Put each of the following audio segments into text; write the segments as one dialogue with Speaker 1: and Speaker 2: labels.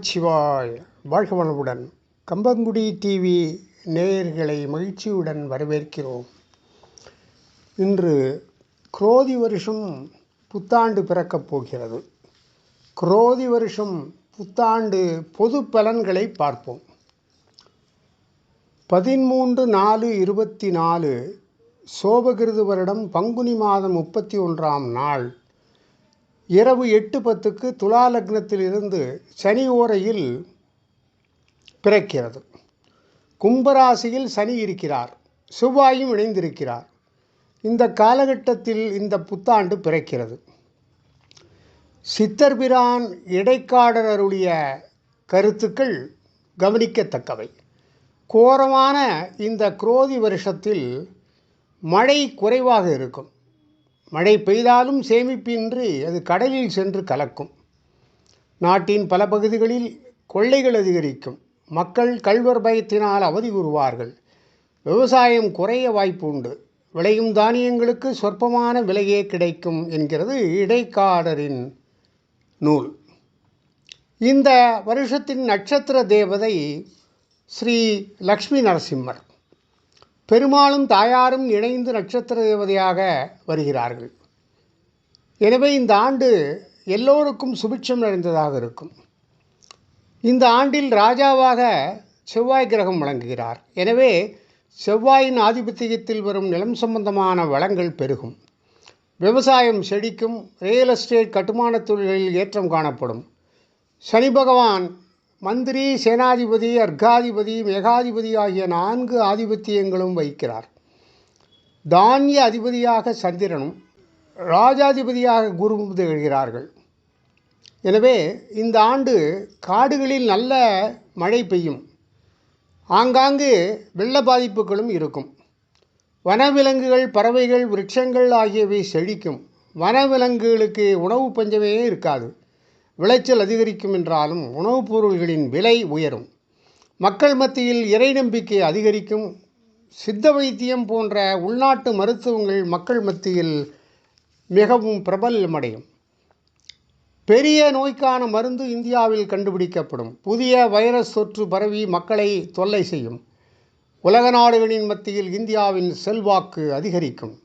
Speaker 1: சிவாய் வாழ்க வளமுடன். கம்பங்குடி டிவி நேயர்களை மகிழ்ச்சியுடன் வரவேற்கிறோம். இன்று குரோதி வருஷம் புத்தாண்டு பிறக்கப் போகிறது. குரோதி வருஷம் புத்தாண்டு பொது பலன்களை பார்ப்போம். பதிமூன்று நாலு இருபத்தி நாலு சோபகிருது வருடம் பங்குனி மாதம் முப்பத்தி ஒன்றாம் நாள். இரவு எட்டு பத்துக்கு துலா லக்னத்திலிருந்து சனி ஓரையில் பிறக்கிறது. கும்பராசியில் சனி இருக்கிறார். செவ்வாயும் இணைந்திருக்கிறார். இந்த காலகட்டத்தில் இந்த புத்தாண்டு பிறக்கிறது. சித்தர்பிரான் இடைக்காடர் கருத்துக்கள் கவனிக்கத்தக்கவை. கோரமான இந்த குரோதி வருஷத்தில் மழை குறைவாக இருக்கும். மழை பெய்தாலும் சேமிப்பின்றி அது கடலில் சென்று கலக்கும். நாட்டின் பல பகுதிகளில் கொள்ளைகள் அதிகரிக்கும். மக்கள் கல்வர் பயத்தினால் அவதி கூறுவார்கள். விவசாயம் குறைய வாய்ப்பு உண்டு. விளையும் தானியங்களுக்கு சொற்பமான விலையே கிடைக்கும் என்கிறது இடைக்காடரின் நூல். இந்த வருஷத்தின் நட்சத்திர தேவதை ஸ்ரீ லக்ஷ்மி நரசிம்மர். பெருமாளும் தாயாரும் இணைந்து நட்சத்திர தேவதையாக வருகிறார்கள். எனவே இந்த ஆண்டு எல்லோருக்கும் சுபிட்சம் நிறைந்ததாக இருக்கும். இந்த ஆண்டில் ராஜாவாக செவ்வாய் கிரகம் வழங்குகிறார் எனவே செவ்வாயின் ஆதிபத்தியத்தில் வரும் நிலம் சம்பந்தமான வளங்கள் பெருகும். விவசாயம் செழிக்கும் ரியல் எஸ்டேட் கட்டுமான தொழில்களில் ஏற்றம் காணப்படும். சனி பகவான் மந்திரி சேனாதிபதி அர்காதிபதி மேகாதிபதி ஆகிய நான்கு ஆதிபத்தியங்களும் வைக்கிறார் தானிய அதிபதியாக சந்திரனும் ராஜாதிபதியாக குருவும் திகழ்கிறார்கள். எனவே இந்த ஆண்டு காடுகளில் நல்ல மழை பெய்யும். ஆங்காங்கு வெள்ள பாதிப்புகளும் இருக்கும். வனவிலங்குகள் பறவைகள் விருட்சங்கள் ஆகியவை செழிக்கும். வனவிலங்குகளுக்கு உணவு பஞ்சமே இருக்காது. விளைச்சல் அதிகரிக்கும் என்றாலும் உணவுப் பொருள்களின் விலை உயரும். மக்கள் மத்தியில் இறை நம்பிக்கை அதிகரிக்கும். சித்த வைத்தியம் போன்ற உள்நாட்டு மருத்துவங்கள் மக்கள் மத்தியில் மிகவும் பிரபலமடையும். பெரிய நோய்க்கான மருந்து இந்தியாவில் கண்டுபிடிக்கப்படும். புதிய வைரஸ் தொற்று பரவி மக்களை தொல்லை செய்யும். உலக நாடுகளின் மத்தியில் இந்தியாவின் செல்வாக்கு அதிகரிக்கும்.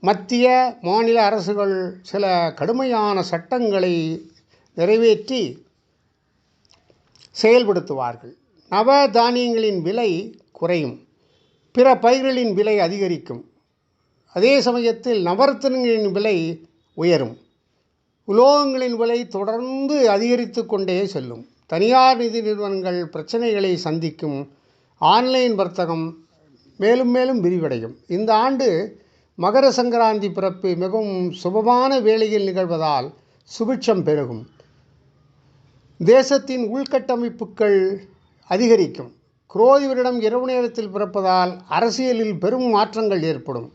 Speaker 1: மத்திய மாநில அரசுகள் சில கடுமையான சட்டங்களை நிறைவேற்றி செயல்படுத்துவார்கள். நவ தானியங்களின் விலை குறையும். பிற பயிர்களின் விலை அதிகரிக்கும். அதே சமயத்தில் நவரத்தினங்களின் விலை உயரும். உலோகங்களின் விலை தொடர்ந்து அதிகரித்து கொண்டே செல்லும். தனியார் நிதி நிறுவனங்கள் பிரச்சனைகளை சந்திக்கும் ஆன்லைன் வர்த்தகம் மேலும் மேலும் விரிவடையும். இந்த ஆண்டு மகர சங்கராந்தி பிறப்பு மிகவும் சுபமான வேளையில் நிகழ்வதால் சுபிட்சம் பெருகும். தேசத்தின் உள்கட்டமைப்புகள் அதிகரிக்கும். குரோதி வருடம் இரவு நேரத்தில் பிறப்பதால் அரசியலில் பெரும் மாற்றங்கள் ஏற்படும்.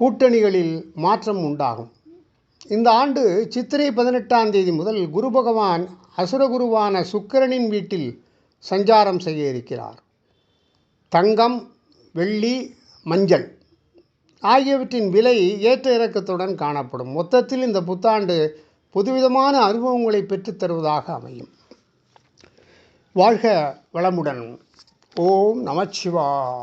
Speaker 1: கூட்டணிகளில் மாற்றம் உண்டாகும். இந்த ஆண்டு சித்திரை பதினெட்டாம் தேதி முதல் குரு பகவான் அசுரகுருவான சுக்கிரனின் வீட்டில் சஞ்சாரம் செய்ய இருக்கிறார். தங்கம் வெள்ளி மஞ்சள் ஆகியவற்றின் விலை ஏற்ற இறக்கத்துடன் காணப்படும். மொத்தத்தில் இந்த புத்தாண்டு புதுவிதமான அனுபவங்களை பெற்றுத் தருவதாக அமையும். வாழ்க வளமுடன். ஓம் நமச்சிவா